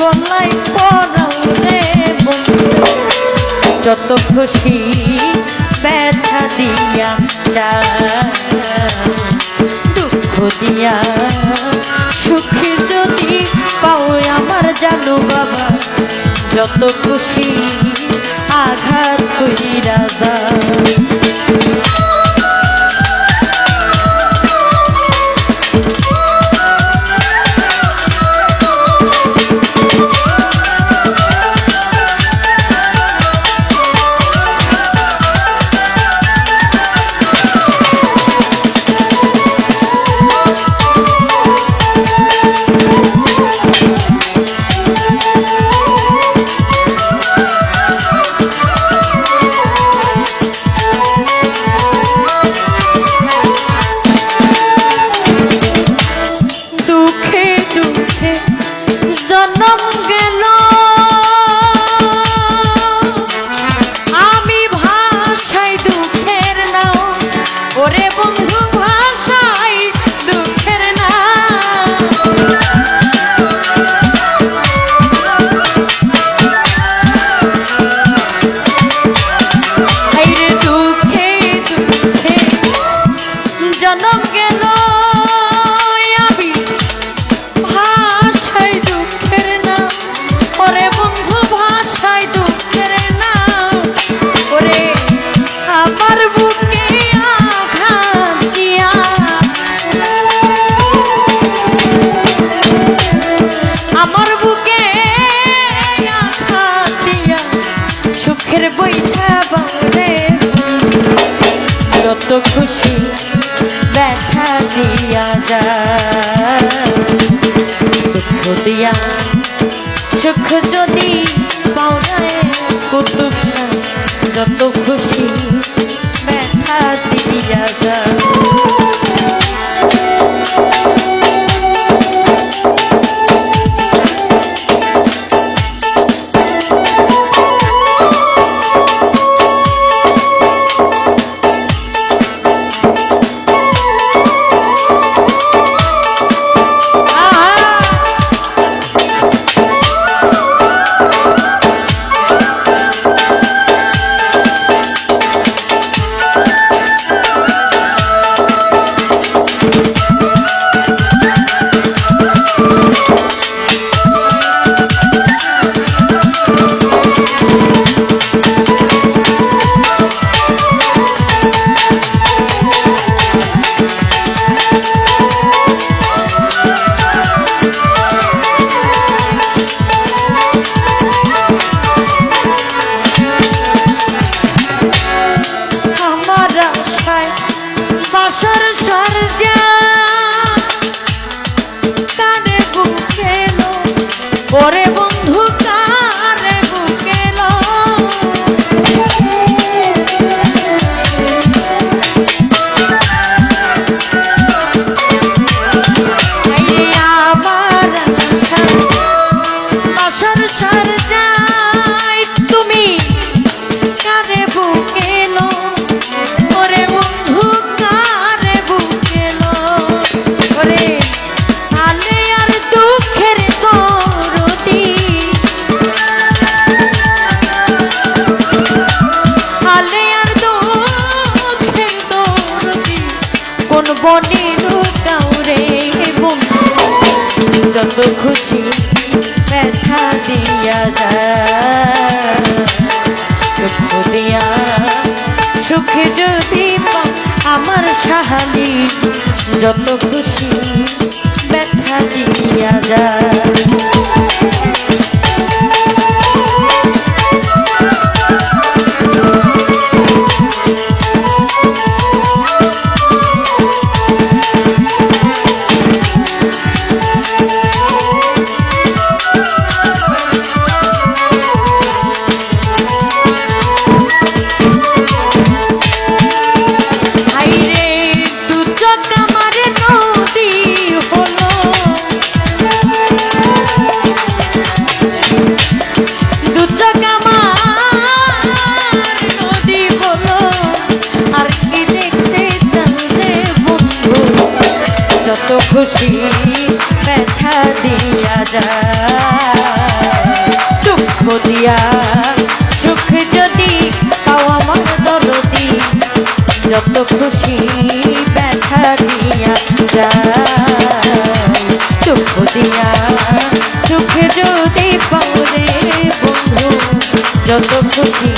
গলায় পরাও রে যত খুশি ব্যথা দিয়া যা দুঃখ দিয়া সুখী যদি পাও আমার জানো বাবা, যত খুশি আঘাত কইরা যা খুশি দেখা দিয়া যা দুঃখ দিয়া সুখ যদি পাওনায় কুতুব যত খুশি por বনে কাউরে বন্ধু। যত খুশি ব্যথা দিয়া যায়। দুঃখ দিয়া সুখে যদি আমার সাহালি যত খুশি ব্যথা দিয়া যায়। যত খুশি ব্যথা দিয়া যায়। দুঃখ দিয়া সুখ যদি পাও আমার দরদি, যত খুশি ব্যথা দিয়া যায়। দুঃখ দিয়া সুখ যদি পাও রে বন্ধু, যত খুশি